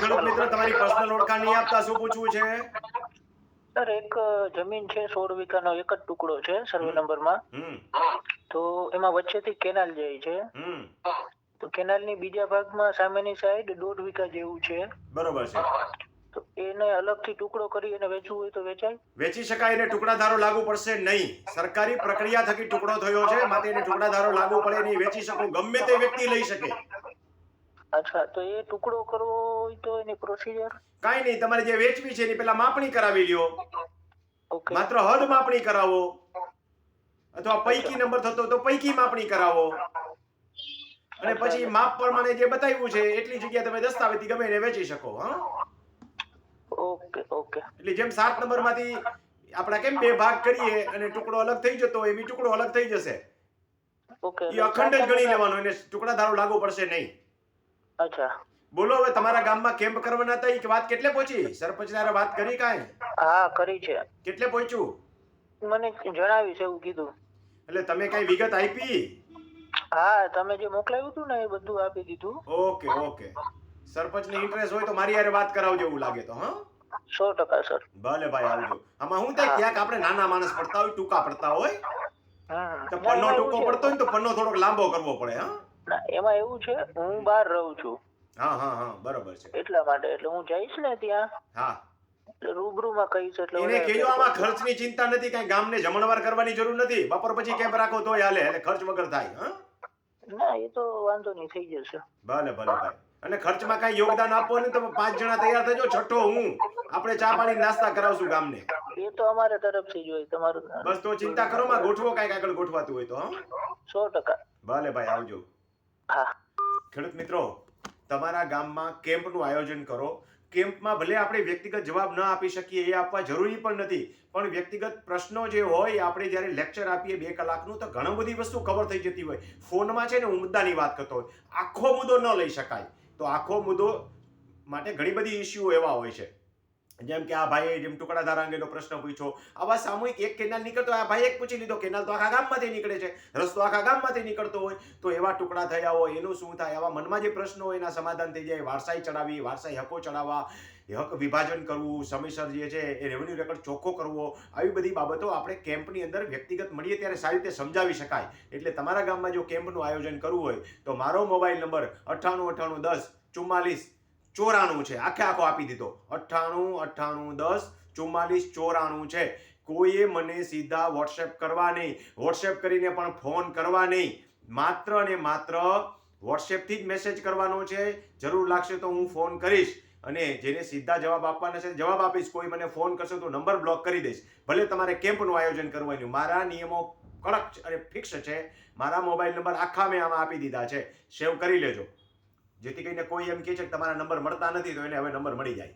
ખેડૂત મિત્ર તમારી પર્સનલ ઓળખાણ નહીં આપતા શું પૂછવું છે? સર એક જમીન છે સોળ વીઘાનો એક જ ટુકડો છે સર્વે નંબરમાં. તો એમાં વચ્ચેથી કેનાલ જાય છે. તો કેનાલની બીજા ભાગમાં સામેની સાઈડ દોઢ વીઘા જેવું છે. બરોબર છે. તો એને અલગથી ટુકડો કરી અને વેચવું હોય તો વેચાય. વેચી શકાય એને ટુકડાધારો લાગુ પડશે નહીં. સરકારી પ્રક્રિયા થકી ટુકડો થયો છે માટે એને ટુકડાધારો લાગુ પડે નહીં. વેચી શકો ગમે તે વ્યક્તિ લઈ શકે. અચ્છા તો એ ટુકડો કરવો હોય તો એની પ્રોસિજર કાઈ નહીં તમારે જે વેચવી છે એની પેલા માપણી કરાવી લ્યો. ઓકે. માત્ર હદ માપણી કરાવો. અથવા પૈકી નંબર થતો તો પૈકી માપણી કરાવો. અને પછી માપ પ્રમાણે જે બતાવ્યું છે એટલી જગ્યા તમે દસ્તાવેજથી ગમે એને વેચી શકો હા? Okay okay. એટલે જેમ સાત નંબરમાંથી આપણે કેમ બે ભાગ કરીએ અને ટુકડો અલગ થઈ જતો એ ટુકડો અલગ થઈ જશે. ઓકે એ અખંડ જ ગણી લેવાનો એને ટુકડાધારો લાગુ પડશે નહીં. અચ્છા. બોલો હવે તમારા ગામમાં કેમ્પ કરવાના હતા? એ વાત કેટલે પહોંચી? સરપંચ ને વાત કરી કાંઈ? હા કરી છે. કેટલે પહોંચ્યું? મને જણાવ્યું છે એવું કીધું. એટલે તમે કઈ વિગત આપી? હા તમે જે મોકલાવ્યું હતું ને એ બધું આપી દીધું. Okay okay. સરપંચને ઇન્ટરેસ્ટ હોય તો મારી હારે વાત કરાવજો એવું લાગે તો હા? સો ટકા સર. ભલે ભાઈ આવજો. આમાં હું થાય ક્યાંક આપણે નાના માણસ પડતા હોય ટૂંકા પડતા હોય. તો પન્નો ટૂંકો પડતો હોય તો પન્નો થોડોક લાંબો કરવો પડે હા? ના, એમાં એવું છે હું બહાર રહું છું. હા હા હા બરોબર છે. એટલા માટે એટલે હું જઈશ ને ત્યાં. હા. એટલે રૂબરૂમાં કહીશ એટલે એને કહેજો આમાં ખર્ચની ચિંતા નથી કઈ ગામને જમણવાર કરવાની જરૂર નથી. બપોર પછી કેમ્પ રાખો તોય હાલે એટલે ખર્ચ વગર થાય હા? ના એ તો વાંધો નહીં થઈ જશે. ભલે ભલે ભાઈ. અને ખર્ચમાં કઈ યોગદાન આપો ને તમે પાંચ જણા તૈયાર થજો છઠ્ઠો હું. આપણે ચા પાણી નાસ્તા કરાવશું ગામને. એ તો અમારે તરફથી જ હોય તમારું બસ તો ચિંતા કરો માં ગોઠવો કંઈક આગળ ગોઠવાતું હોય તો હા? સો ટકા. ભલે ભાઈ આવજો. હા. ખેડૂત મિત્રો, તમારા ગામમાં કેમ્પનું આયોજન કરો. કેમ્પમાં ભલે આપણે વ્યક્તિગત જવાબ ન આપી શકીએ, એ આપવા જરૂરી પણ નથી. પણ વ્યક્તિગત પ્રશ્નો જે હોય આપણે જ્યારે લેક્ચર આપીએ બે કલાકનું, તો ઘણી બધી વસ્તુ કવર થઈ જતી હોય. ફોનમાં છે ને, હું મુદ્દાની વાત કરતો હોય. આખો મુદ્દો ન લઈ શકાય. તો આખો મુદ્દો માટે ઘણી બધી ઇસ્યુ એવા હોય છે. જેમ કે આ ભાઈએ જેમ ટુકડાધારા અંગેનો પ્રશ્ન પૂછ્યો, આવા સામૂહિક એક કેનાલ નીકળતો આ ભાઈ એક પૂછી લીધો, કેનાલ તો આખા ગામમાંથી નીકળે છે, રસ્તો આખા ગામમાંથી નીકળતો હોય, તો એવા ટુકડા થયા હોય, એનું શું થાય, આવા મનમાં જે પ્રશ્નો હોય, એના સમાધાન થઈ જાય, વારસાઈ ચડાવી, વારસાઈ હકો ચડાવવા હક વિભાજન કરવું, સમયસર જે છે એ રેવન્યુ રેકોર્ડ ચોખ્ખો કરવો, આવી બધી બાબતો આપણે કેમ્પની અંદર વ્યક્તિગત મળીએ ત્યારે સારી રીતે સમજાવી શકાય. એટલે તમારા ગામમાં જો કેમ્પનું આયોજન કરવું હોય, તો મારો મોબાઈલ નંબર અઠ્ઠાણું અઠ્ઠાણું દસ ચુમ્માલીસ ચોરાણું છે. આખે આખો આપી દીધો. અઠ્ઠાણું અઠ્ઠાણું, દસ, ચુમ્માલીસ, ચોરાણું છે. કોઈએ મને સીધા વોટ્સએપ કરવા નહીં. વોટ્સએપ કરીને પણ ફોન કરવા નહીં. માત્ર ને માત્ર વોટ્સએપથી જ મેસેજ કરવાનો છે. જરૂર લાગશે તો હું ફોન કરીશ અને જેને સીધા જવાબ આપવાના છે, જવાબ આપીશ. કોઈ મને ફોન કરશે તો નંબર બ્લોક કરી દઈશ. ભલે તમારે કેમ્પનું આયોજન કરવાનું મારા નિયમો કડક અને ફિક્સ છે. મારા મોબાઈલ નંબર આખા મેં આમાં આપી દીધા છે. સેવ કરી લેજો. જેથી કરીને કોઈ એમ કહે છે કે તમારા નંબર મળતા નથી, તો એને હવે નંબર મળી જાય.